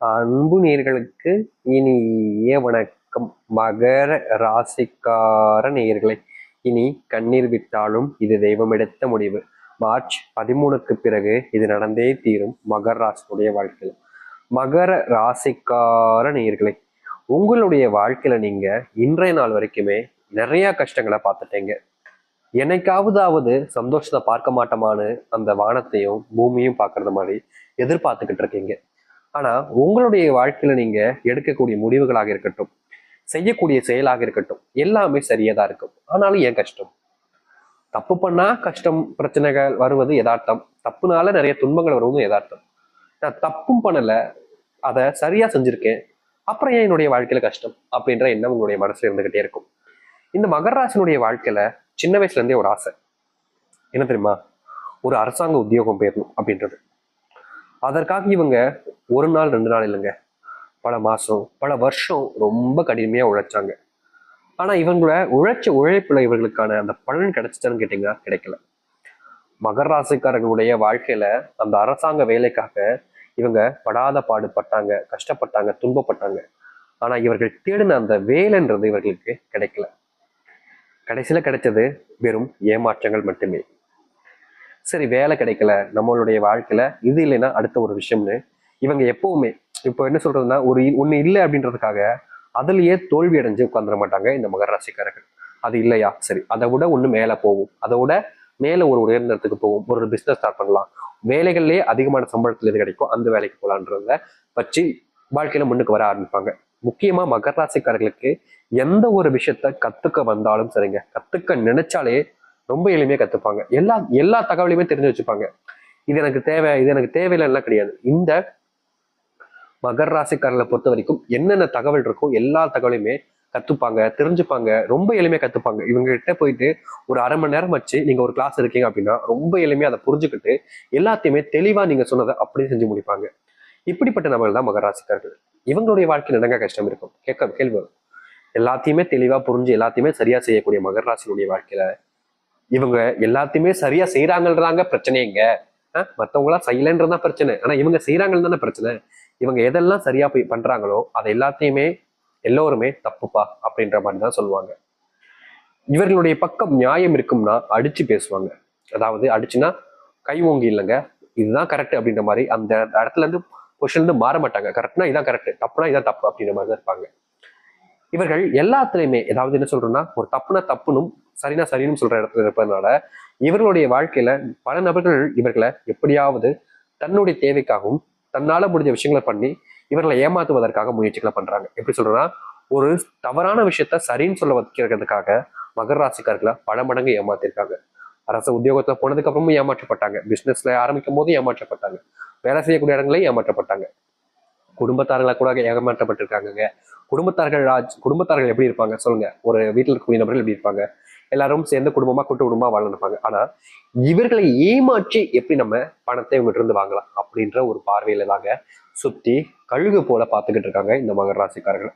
அன்பு நேர்களுக்கு இனிய வணக்கம். மகர ராசிக்கார நேர்களை இனி கண்ணீர் விட்டாலும் இது தெய்வம் எடுத்த முடிவு. மார்ச் பதிமூணுக்கு பிறகு இது நடந்தே தீரும் மகர ராசினுடைய வாழ்க்கையில். மகர ராசிக்கார நேர்களை உங்களுடைய வாழ்க்கையில நீங்க இன்றைய நாள் வரைக்குமே நிறைய கஷ்டங்களை பார்த்துட்டீங்க. என்னைக்காவதாவது சந்தோஷத்தை பார்க்க மாட்டோமான்னு அந்த வானத்தையும் பூமியும் பார்க்கறது மாதிரி எதிர்பார்த்துக்கிட்டு இருக்கீங்க. ஆனால் உங்களுடைய வாழ்க்கையில் நீங்கள் எடுக்கக்கூடிய முடிவுகளாக இருக்கட்டும் செய்யக்கூடிய செயலாக இருக்கட்டும் எல்லாமே சரியாக தான் இருக்கும். ஆனாலும் ஏன் கஷ்டம்? தப்பு பண்ணா கஷ்டம் பிரச்சனைகள் வருவது யதார்த்தம். தப்புனால நிறைய துன்பங்கள் வருவதும் யதார்த்தம். நான் தப்பும் பண்ணல அதை சரியா செஞ்சிருக்கேன். அப்புறம் ஏன் என்னுடைய வாழ்க்கையில கஷ்டம்? அப்படின்ற எண்ணம் உங்களுடைய மனசுல இருந்துகிட்டே இருக்கும். இந்த மகராசினுடைய வாழ்க்கையில் வாழ்க்கையில சின்ன வயசுல இருந்தே ஒரு ஆசை. என்ன தெரியுமா? ஒரு அரசாங்க உத்தியோகம் போயிடணும் அப்படின்றது. அதற்காக இவங்க ஒரு நாள் ரெண்டு நாள் இல்லைங்க. பல மாதம் பல வருஷம் ரொம்ப கடுமையாக உழைச்சாங்க. ஆனால் இவங்களோட உழைச்ச உழைப்புல இவர்களுக்கான அந்த பலன் கிடைச்சிட்டான்னு கேட்டீங்கன்னா கிடைக்கல. மகர ராசிக்காரர்களுடைய வாழ்க்கையில அந்த அரசாங்க வேலைக்காக இவங்க படாத பாடுபட்டாங்க கஷ்டப்பட்டாங்க துன்பப்பட்டாங்க. ஆனால் இவர்கள் தேடின அந்த வேலைன்றது இவர்களுக்கு கிடைக்கல. கடைசியில் கிடைச்சது வெறும் ஏமாற்றங்கள் மட்டுமே. சரி வேலை கிடைக்கல நம்மளுடைய வாழ்க்கையில இது இல்லைன்னா அடுத்த ஒரு விஷயம்னு இவங்க எப்பவுமே இப்போ என்ன சொல்றதுன்னா ஒரு ஒன்று இல்லை அப்படின்றதுக்காக அதுலயே தோல்வி அடைஞ்சு உட்காந்துட மாட்டாங்க இந்த மகர ராசிக்காரர்கள். அது இல்லையா? சரி அதை விட ஒன்று மேலே போகும். அதை விட மேலே ஒரு உயர்ந்த இடத்துக்கு போகும். ஒரு பிஸ்னஸ் ஸ்டார்ட் பண்ணலாம். வேலைகள்லயே அதிகமான சம்பளத்தில் எது கிடைக்கும்? அந்த வேலைக்கு போகலான்றத வச்சு வாழ்க்கையில முன்னுக்கு வர ஆரம்பிப்பாங்க. முக்கியமா மகர ராசிக்காரர்களுக்கு எந்த ஒரு விஷயத்த கத்துக்க வந்தாலும் சரிங்க. கத்துக்க நினைச்சாலே ரொம்ப எளிமையா கத்துப்பாங்க. எல்லா எல்லா தகவலையுமே தெரிஞ்சு வச்சுப்பாங்க. இது எனக்கு தேவை இது எனக்கு தேவையில்லாம் கிடையாது. இந்த மகர் ராசிக்காரர்களை பொறுத்த வரைக்கும் என்னென்ன தகவல் இருக்கோ எல்லா தகவலையுமே கத்துப்பாங்க தெரிஞ்சுப்பாங்க ரொம்ப எளிமையா கத்துப்பாங்க. இவங்க கிட்ட போயிட்டு ஒரு அரை மணி நேரம் வச்சு நீங்க ஒரு கிளாஸ் இருக்கீங்க அப்படின்னா ரொம்ப எளிமையா அதை புரிஞ்சுக்கிட்டு எல்லாத்தையுமே தெளிவா நீங்க சொன்னதை அப்படியே செஞ்சு முடிப்பாங்க. இப்படிப்பட்ட நபர்கள் தான் மகர ராசிக்காரர்கள். இவங்களுடைய வாழ்க்கையில் நடங்க கஷ்டம் இருக்கும்? கேட்க கேள்வி எல்லாத்தையுமே தெளிவா புரிஞ்சு எல்லாத்தையுமே சரியா செய்யக்கூடிய மகர் ராசினுடைய வாழ்க்கையில இவங்க எல்லாத்தையுமே சரியா செய்யறாங்கன்றாங்க பிரச்சனைங்க மற்றவங்களாம் செய்யலன்றதான் பிரச்சனை. ஆனா இவங்க செய்யறாங்கன்னு தானே பிரச்சனை? இவங்க எதெல்லாம் சரியா போய் பண்றாங்களோ அதை எல்லாத்தையுமே எல்லோருமே தப்புப்பா அப்படின்ற மாதிரி தான் சொல்லுவாங்க. இவர்களுடைய பக்கம் நியாயம் இருக்கும்னா அடிச்சு பேசுவாங்க. அதாவது அடிச்சுன்னா கை ஓங்கி இல்லைங்க இதுதான் கரெக்ட் அப்படின்ற மாதிரி அந்த இடத்துல இருந்து பொசிஷன்ல இருந்து மாற மாட்டாங்க. கரெக்ட்னா இதான் கரெக்ட் தப்புனா இதான் தப்பு அப்படின்ற மாதிரி தான் இருப்பாங்க. இவர்கள் எல்லாத்துலயுமே ஏதாவது என்ன சொல்றோம்னா ஒரு தப்புனா தப்புனும் சரினா சரின்னு சொல்ற இடத்துல இருப்பதனால இவர்களுடைய வாழ்க்கையில பல நபர்கள் இவர்களை எப்படியாவது தன்னுடைய தேவைக்காகவும் தன்னால முடிஞ்ச விஷயங்களை பண்ணி இவர்களை ஏமாத்துவதற்காக முயற்சிகளை பண்றாங்க. எப்படி சொல்றேன்னா ஒரு தவறான விஷயத்த சரின்னு சொல்ல வைக்கிறதுக்காக மகர ராசிக்காரர்களை பல மடங்கு ஏமாத்திருக்காங்க. அரசு உத்தியோகத்துல போனதுக்கு அப்புறமும் ஏமாற்றப்பட்டாங்க. பிசினஸ்ல ஆரம்பிக்கும் போது ஏமாற்றப்பட்டாங்க. வேலை செய்யக்கூடிய இடங்களையும் ஏமாற்றப்பட்டாங்க. குடும்பத்தார்களா கூட ஏமாற்றப்பட்டிருக்காங்க குடும்பத்தார்கள் ராஜ் குடும்பத்தார்கள் எப்படி இருப்பாங்க சொல்லுங்க. ஒரு வீட்டில் இருக்கக்கூடிய நபர்கள் எப்படி இருப்பாங்க? எல்லாரும் சேர்ந்து குடும்பமா கூட்டு குடும்பமா வாழ்ந்துருப்பாங்க ஆனா இவர்களை ஏமாற்றி எப்படி நம்ம பணத்தை இவங்ககிட்ட இருந்து வாங்கலாம் அப்படின்ற ஒரு பார்வையில தாங்க சுத்தி கழுகு போல பார்த்துக்கிட்டு இருக்காங்க இந்த மகர ராசிக்காரர்கள்.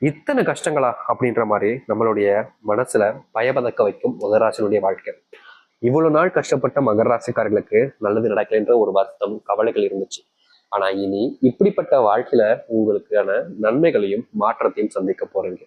இத்தனை கஷ்டங்களா அப்படின்ற மாதிரி நம்மளுடைய மனசுல பயபதக்க வைக்கும் மகராசினுடைய வாழ்க்கை. இவ்வளவு நாள் கஷ்டப்பட்ட மகர ராசிக்காரர்களுக்கு நல்லது நடக்கலைன்ற ஒரு வருத்தம் கவலைகள் இருந்துச்சு. ஆனா இனி இப்படிப்பட்ட வாழ்க்கையில உங்களுக்கான நன்மைகளையும் மாற்றத்தையும் சந்திக்க போறீங்க.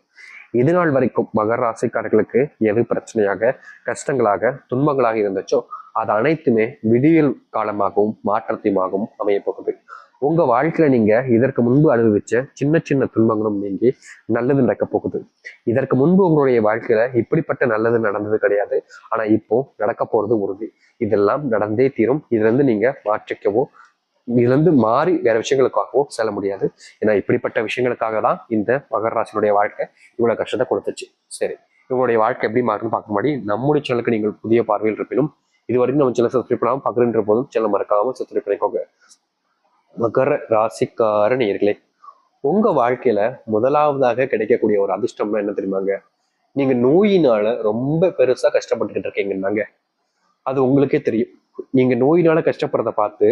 இது நாள் வரைக்கும் மகர ராசிக்காரர்களுக்கு எது பிரச்சனையாக கஷ்டங்களாக துன்பங்களாக இருந்துச்சோ அது அனைத்துமே விடியல் காலமாகவும் மாற்றத்தையுமாகவும் அமைய போகுது. உங்க வாழ்க்கையில நீங்க இதற்கு முன்பு அனுபவிச்ச சின்ன சின்ன துன்பங்களும் நீங்கி நல்லது நடக்க போகுது. இதற்கு முன்பு உங்களுடைய வாழ்க்கையில இப்படிப்பட்ட நல்லது நடந்தது கிடையாது. ஆனா இப்போ நடக்க போறது உறுதி. இதெல்லாம் நடந்தே தீரும். இதுல இருந்து நீங்க மாற்றிக்கவோ இதுல மாறி வேற விஷயங்களுக்காகவும் செல்ல முடியாது. ஏன்னா இப்படிப்பட்ட விஷயங்களுக்காக தான் இந்த மகர ராசினுடைய வாழ்க்கை இவ்வளவு கஷ்டத்தை கொடுத்துச்சு. சரி இவங்களுடைய வாழ்க்கை எப்படி மாறுன்னு பார்க்க முன்னாடி நம்முடைய சேனலுக்கு நீங்கள் புதிய பார்வையில் இருப்பினும் இது வரைக்கும் நம்ம சேனல் சப்ஸ்கிரைப் பண்ணாமல் பார்க்குறன்ற போதும் சேனல் மறக்காம சப்ஸ்கிரைப் பண்ணிக்கோங்க. மகர ராசிக்கார நேர்களே உங்க வாழ்க்கையில முதலாவதாக கிடைக்கக்கூடிய ஒரு அதிர்ஷ்டம்னா என்ன தெரியுமாங்க? நீங்க நோயினால ரொம்ப பெருசா கஷ்டப்பட்டுக்கிட்டு இருக்கீங்கன்னாங்க. அது உங்களுக்கே தெரியும். நீங்க நோயினால கஷ்டப்படுறத பார்த்து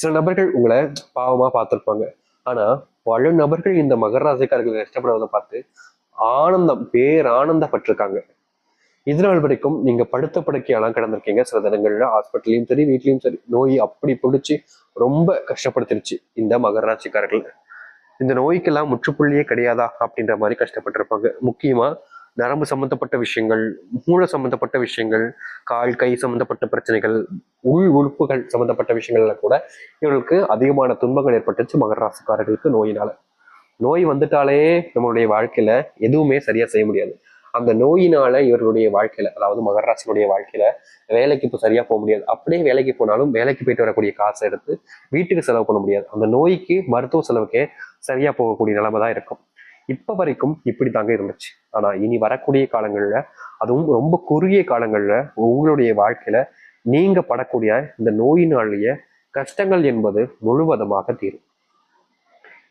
சில நபர்கள் உங்களை பாவமா பார்த்துருப்பாங்க. ஆனா பல நபர்கள் இந்த மகர ராசிக்காரர்கள் கஷ்டப்படுவதை பார்த்து ஆனந்தம் பேரானந்தப்பட்டிருக்காங்க இது நாள் வரைக்கும் நீங்க படுத்த படுக்கையெல்லாம் கிடந்திருக்கீங்க. சில தினங்கள்ல ஹாஸ்பிட்டலையும் சரி வீட்லயும் சரி நோய் அப்படி பிடிச்சி ரொம்ப கஷ்டப்படுத்திருச்சு இந்த மகர ராசிக்காரர்கள். இந்த நோய்க்கெல்லாம் முற்றுப்புள்ளியே கிடையாதா அப்படின்ற மாதிரி கஷ்டப்பட்டிருப்பாங்க. முக்கியமா நரம்பு சம்பந்தப்பட்ட விஷயங்கள் மூளை சம்பந்தப்பட்ட விஷயங்கள் கால் கை சம்பந்தப்பட்ட பிரச்சனைகள் உள் உறுப்புகள் சம்பந்தப்பட்ட விஷயங்கள்ல கூட இவர்களுக்கு அதிகமான துன்பங்கள் ஏற்பட்டுச்சு மகர ராசிக்காரர்களுக்கு நோயினால. நோய் வந்துட்டாலே நம்மளுடைய வாழ்க்கையில எதுவுமே சரியா செய்ய முடியாது. அந்த நோயினால இவர்களுடைய வாழ்க்கையில அதாவது மகர ராசினுடைய வாழ்க்கையில வேலைக்கு இப்போ சரியா போக முடியாது. அப்படியே வேலைக்கு போனாலும் வேலைக்கு போயிட்டு வரக்கூடிய காசை எடுத்து வீட்டுக்கு செலவு பண்ண முடியாது. அந்த நோய்க்கு மருத்துவ செலவுக்கே சரியா போகக்கூடிய நிலைமை தான் இருக்கும். இப்ப வரைக்கும் இப்படி தாங்க இருந்துச்சு. ஆனா இனி வரக்கூடிய காலங்களில் அதுவும் ரொம்ப குறுகிய காலங்கள்ல உங்களுடைய வாழ்க்கையில நீங்க படக்கூடிய இந்த நோயினாலேயே கஷ்டங்கள் என்பது முழுவதுமாக தீரும்.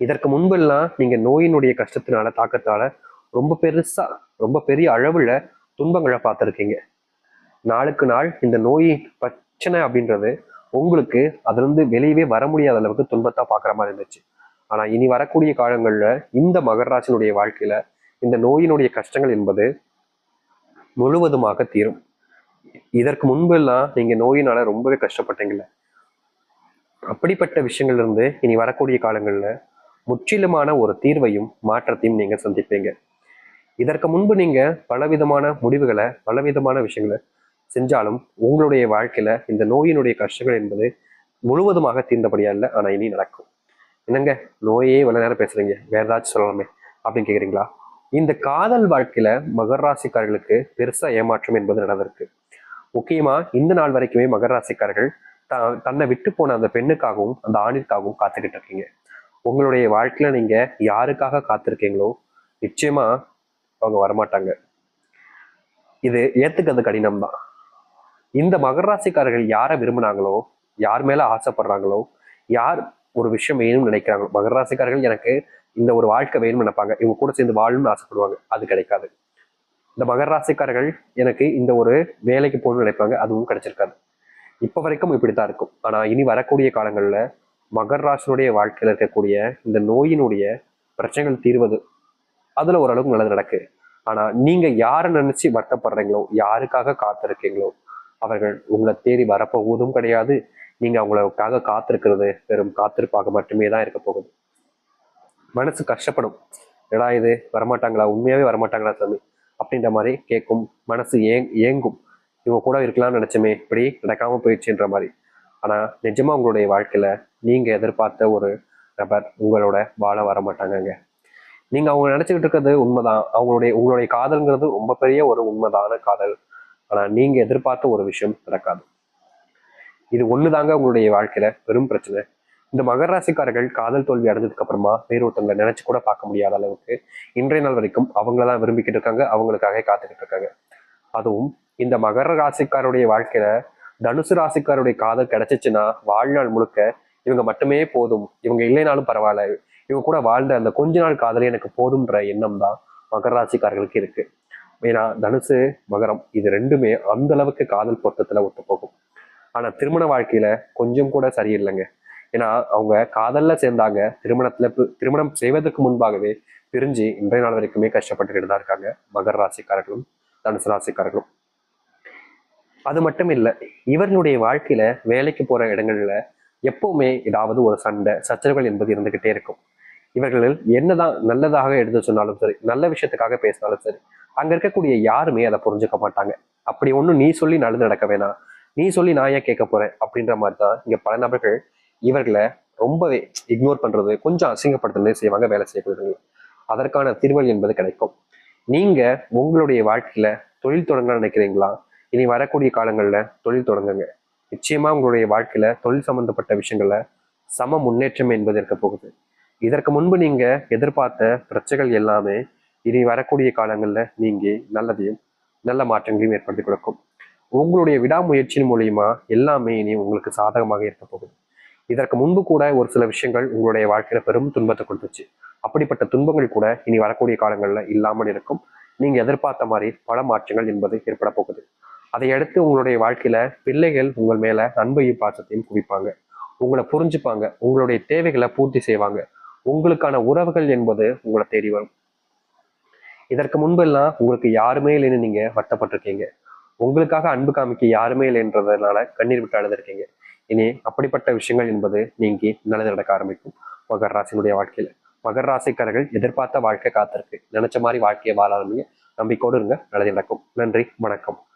இதற்கு முன்பெல்லாம் நீங்க நோயினுடைய கஷ்டத்தினால தாக்கத்தால ரொம்ப பெருசா ரொம்ப பெரிய அளவுல துன்பங்களை பார்த்துருக்கீங்க. நாளுக்கு நாள் இந்த நோய் பிரச்சனை அப்படின்றது உங்களுக்கு அதுலேருந்து வெளியவே வர முடியாத அளவுக்கு துன்பத்தை பார்க்குற மாதிரி இருந்துச்சு. ஆனால் இனி வரக்கூடிய காலங்களில் இந்த மகராசினுடைய வாழ்க்கையில் இந்த நோயினுடைய கஷ்டங்கள் என்பது முழுவதுமாக தீரும். இதற்கு முன்பெல்லாம் நீங்கள் நோயினால் ரொம்பவே கஷ்டப்பட்டீங்கல்ல. அப்படிப்பட்ட விஷயங்கள்லேருந்து இனி வரக்கூடிய காலங்களில் முற்றிலுமான ஒரு தீர்வையும் மாற்றத்தையும் நீங்கள் சந்திப்பீங்க. இதற்கு முன்பு நீங்கள் பலவிதமான முடிவுகளை பலவிதமான விஷயங்களை செஞ்சாலும் உங்களுடைய வாழ்க்கையில் இந்த நோயினுடைய கஷ்டங்கள் என்பது முழுவதுமாக தீர்ந்தபடியா இல்லை ஆனால் இனி நடக்கும். என்னங்க நோயே இவ்வளோ நேரம் பேசுறீங்க. வேற ஏதாச்சும் சொல்லலாமே அப்படின்னு கேக்குறீங்களா? இந்த காதல் வாழ்க்கையில மகர ராசிக்காரர்களுக்கு பெருசா ஏமாற்றம் என்பது நடந்திருக்கு. முக்கியமா இந்த நாள் வரைக்குமே மகர ராசிக்காரர்கள் த தன்னை விட்டு போன அந்த பெண்ணுக்காகவும் அந்த ஆணிற்காகவும் காத்துக்கிட்டு இருக்கீங்க. உங்களுடைய வாழ்க்கையில நீங்க யாருக்காக காத்திருக்கீங்களோ நிச்சயமா அவங்க வரமாட்டாங்க. இது ஏத்துக்கிறது கடினம் தான் இந்த மகர ராசிக்காரர்கள் யாரை விரும்பினாங்களோ யார் மேல ஆசைப்படுறாங்களோ யார் ஒரு விஷயம் வேணும்னு நினைக்கிறாங்க. மகர ராசிக்காரர்கள் எனக்கு இந்த ஒரு வாழ்க்கை வேணும்னு நினைப்பாங்க. இவங்க கூட சேர்ந்து வாழணும்னு ஆசைப்படுவாங்க. அது கிடைக்காது. இந்த மகர ராசிக்காரர்கள் எனக்கு இந்த ஒரு வேலைக்கு போகணும்னு நினைப்பாங்க. அதுவும் கிடைச்சிருக்காது. இப்ப வரைக்கும் இப்படித்தான் இருக்கும். ஆனா இனி வரக்கூடிய காலங்கள்ல மகர ராசினுடைய வாழ்க்கையில இருக்கக்கூடிய இந்த நோயினுடைய பிரச்சனைகள் தீர்வது அதுல ஓரளவுக்கு நல்லது நடக்கு. ஆனா நீங்க யாரை நினைச்சு வருத்தப்படுறீங்களோ யாருக்காக காத்திருக்கீங்களோ அவர்கள் உங்களை தேடி வரப்போவதும் கிடையாது. நீங்கள் அவங்களுக்காக காத்திருக்கிறது வெறும் காத்திருப்பாக மட்டுமே தான் இருக்க போகுது. மனசு கஷ்டப்படும். எடா இது வரமாட்டாங்களா? உண்மையாகவே வரமாட்டாங்களா சாமி? அப்படின்ற மாதிரி கேட்கும். மனசு ஏங் ஏங்கும். இவங்க கூட இருக்கலாம்னு நினைச்சோமே இப்படி நடக்காமல் போயிடுச்சுன்ற மாதிரி. ஆனால் நிஜமா உங்களுடைய வாழ்க்கையில நீங்கள் எதிர்பார்த்த ஒரு நபர் உங்களோட வாழ வர மாட்டாங்கங்க நீங்கள் அவங்க நினச்சிக்கிட்டு இருக்கிறது உண்மைதான். அவங்களுடைய உங்களுடைய காதல்ங்கிறது ரொம்ப பெரிய ஒரு உண்மைதான காதல். ஆனால் நீங்கள் எதிர்பார்த்த ஒரு விஷயம் நடக்காது. இது ஒண்ணுதாங்க உங்களுடைய வாழ்க்கையில பெரும் பிரச்சனை. இந்த மகர ராசிக்காரர்கள் காதல் தோல்வி அடைஞ்சதுக்கு அப்புறமா வேறொருத்தவங்களை நினைச்சு கூட பார்க்க முடியாத அளவுக்கு இன்றைய நாள் வரைக்கும் அவங்கள தான் விரும்பிக்கிட்டு இருக்காங்க அவங்களுக்காக காத்துக்கிட்டு இருக்காங்க. அதுவும் இந்த மகர ராசிக்காருடைய வாழ்க்கையில தனுசு ராசிக்காருடைய காதல் கிடைச்சிச்சுன்னா வாழ்நாள் முழுக்க இவங்க மட்டுமே போதும் இவங்க இல்லைனாலும் பரவாயில்ல இவங்க கூட வாழ்ந்த அந்த கொஞ்ச நாள் காதலே எனக்கு போதும்ன்ற எண்ணம் தான் மகர ராசிக்காரர்களுக்கு இருக்கு. ஏன்னா தனுசு மகரம் இது ரெண்டுமே அந்த அளவுக்கு காதல் பொருத்தத்துல ஒத்து போகும் ஆனா திருமண வாழ்க்கையில கொஞ்சம் கூட சரியில்லைங்க. ஏன்னா அவங்க காதல்ல சேர்ந்தாங்க. திருமணத்துல திருமணம் செய்வதற்கு முன்பாகவே பிரிஞ்சு இன்றைய நாள் வரைக்குமே கஷ்டப்பட்டுக்கிட்டு தான் இருக்காங்க. மகர ராசிக்காரர்களும் தனுசு ராசிக்காரர்களும். அது மட்டும் இல்லை இவர்களுடைய வாழ்க்கையில வேலைக்கு போற இடங்கள்ல எப்பவுமே ஏதாவது ஒரு சண்டை சச்சரவுகள் என்பது இருந்துகிட்டே இருக்கும். இவர்கள் என்னதான் நல்லதாக எடுத்து சொன்னாலும் சரி நல்ல விஷயத்துக்காக பேசினாலும் சரி அங்க இருக்கக்கூடிய யாருமே அதை புரிஞ்சுக்க மாட்டாங்க. அப்படி ஒண்ணும் நீ சொல்லி நல்லது நடக்க வேணாம். நீ சொல்லி நான் ஏன் கேட்க போறேன்? அப்படின்ற மாதிரி தான் இங்க பல நபர்கள் இவர்களை ரொம்பவே இக்னோர் பண்றது கொஞ்சம் அசிங்கப்படுத்துறதே செய்வாங்க வேலை செய்யக்கூடியவங்க. அதற்கான தீர்வுகள் என்பது கிடைக்கும். நீங்க உங்களுடைய வாழ்க்கையில தொழில் தொடங்க நினைக்கிறீங்களா? இனி வரக்கூடிய காலங்கள்ல தொழில் தொடங்குங்க. நிச்சயமா உங்களுடைய வாழ்க்கையில தொழில் சம்பந்தப்பட்ட விஷயங்கள்ல சம முன்னேற்றம் என்பது இருக்க போகுது. இதற்கு முன்பு நீங்க எதிர்பார்த்த பிரச்சனைகள் எல்லாமே இனி வரக்கூடிய காலங்கள்ல நீங்க நல்லதையும் நல்ல மாற்றங்களையும் ஏற்படுத்தி கொடுக்கும். உங்களுடைய விடாமுயற்சியின் மூலியமா எல்லாமே இனி உங்களுக்கு சாதகமாக இருக்க போகுது. இதற்கு முன்பு கூட ஒரு சில விஷயங்கள் உங்களுடைய வாழ்க்கையில பெரும் துன்பத்தை கொடுத்துச்சு. அப்படிப்பட்ட துன்பங்கள் கூட இனி வரக்கூடிய காலங்கள்ல இல்லாமல் இருக்கும். நீங்க எதிர்பார்த்த மாதிரி பல மாற்றங்கள் என்பது ஏற்பட போகுது. அதையடுத்து உங்களுடைய வாழ்க்கையில பிள்ளைகள் உங்கள் மேல அன்பையும் பாசத்தையும் குவிப்பாங்க. உங்களை புரிஞ்சுப்பாங்க. உங்களுடைய தேவைகளை பூர்த்தி செய்வாங்க. உங்களுக்கான உறவுகள் என்பது உங்களை தேடி வரும். இதற்கு முன்பெல்லாம் உங்களுக்கு யாருமே இல்லைன்னு நீங்க வருத்தப்பட்டிருக்கீங்க. உங்களுக்காக அன்பு காமிக்க யாருமே இல்லைன்றதுனால கண்ணீர் விட்டு அழுதுருக்கீங்க. இனி அப்படிப்பட்ட விஷயங்கள் என்பது நீங்கி நல்லது நடக்க ஆரம்பிக்கும். மகர் ராசினுடைய வாழ்க்கையில. மகர் ராசிக்காரர்கள் எதிர்பார்த்த வாழ்க்கை காத்திருக்கு. நினைச்ச மாதிரி வாழ்க்கையை வாழ ஆரம்பிங்க நம்பிக்கோடு இருங்க. நல்லது நடக்கும். நன்றி. வணக்கம்.